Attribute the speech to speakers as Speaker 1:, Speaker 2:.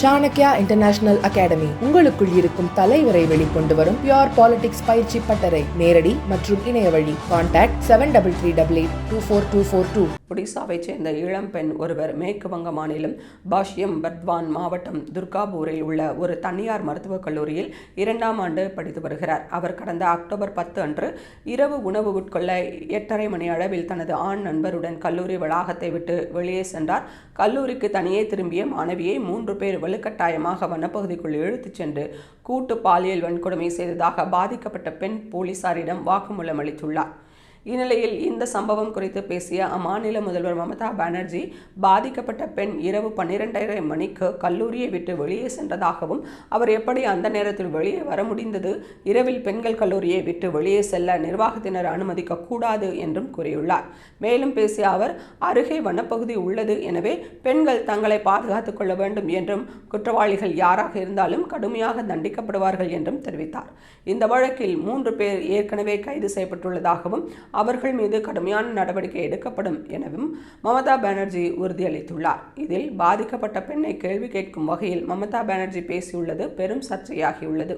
Speaker 1: Chanakya international academy உங்களுக்குள் இருக்கும் தலைவரை வெளிக்கொண்டு வரும் பியோர் பாலிடிக்ஸ் பயிற்சி பட்டறை. நேரடி மற்றும் இணைய வழி. Contact seven double three double eight two four two four two
Speaker 2: ஒடிசாவைச் சேர்ந்த இளம்பெண் ஒருவர் மேற்கு வங்க மாநிலம் பாஷ்யம் பர்த்வான் மாவட்டம் துர்காபூரில் உள்ள ஒரு தனியார் மருத்துவக் கல்லூரியில் இரண்டாம் ஆண்டு படித்து வருகிறார். அவர் கடந்த அக்டோபர் பத்து அன்று இரவு உணவு உட்கொள்ள எட்டரை மணி அளவில் தனது ஆண் நண்பருடன் கல்லூரி வளாகத்தை விட்டு வெளியே சென்றார். கல்லூரிக்கு தனியே திரும்பிய மாணவியை மூன்று பேர் வலுக்கட்டாயமாக வனப்பகுதிக்குள் இழுத்துச் சென்று கூட்டு பாலியல் வன்கொடுமை செய்ததாக பாதிக்கப்பட்ட பெண் போலீசாரிடம் வாக்குமூலம் அளித்துள்ளார். இந்நிலையில் இந்த சம்பவம் குறித்து பேசிய அம்மாநில முதல்வர் மமதா பானர்ஜி பாதிக்கப்பட்ட பெண் இரவு பன்னிரெண்டரை மணிக்கு கல்லூரியை விட்டு வெளியே சென்றதாகவும் அவர் எப்படி அந்த நேரத்தில் வெளியே வர முடிந்தது? இரவில் பெண்கள் கல்லூரியை விட்டு வெளியே செல்ல நிர்வாகத்தினர் அனுமதிக்க கூடாது என்றும் கூறியுள்ளார். மேலும் பேசிய அவர் அருகே வனப்பகுதி உள்ளது எனவே பெண்கள் தங்களை பாதுகாத்துக் கொள்ள வேண்டும் என்றும் குற்றவாளிகள் யாராக இருந்தாலும் கடுமையாக தண்டிக்கப்படுவார்கள் என்றும் தெரிவித்தார். இந்த வழக்கில் மூன்று பேர் ஏற்கனவே கைது செய்யப்பட்டுள்ளதாகவும் அவர்கள் மீது கடுமையான நடவடிக்கை எடுக்கப்படும் எனவும் மமதா பானர்ஜி உறுதியளித்துள்ளார். இதில் பாதிக்கப்பட்ட பெண்ணை கேள்வி கேட்கும் வகையில் மமதா பானர்ஜி பேசியுள்ளது. பெரும் சர்ச்சையாகியுள்ளது.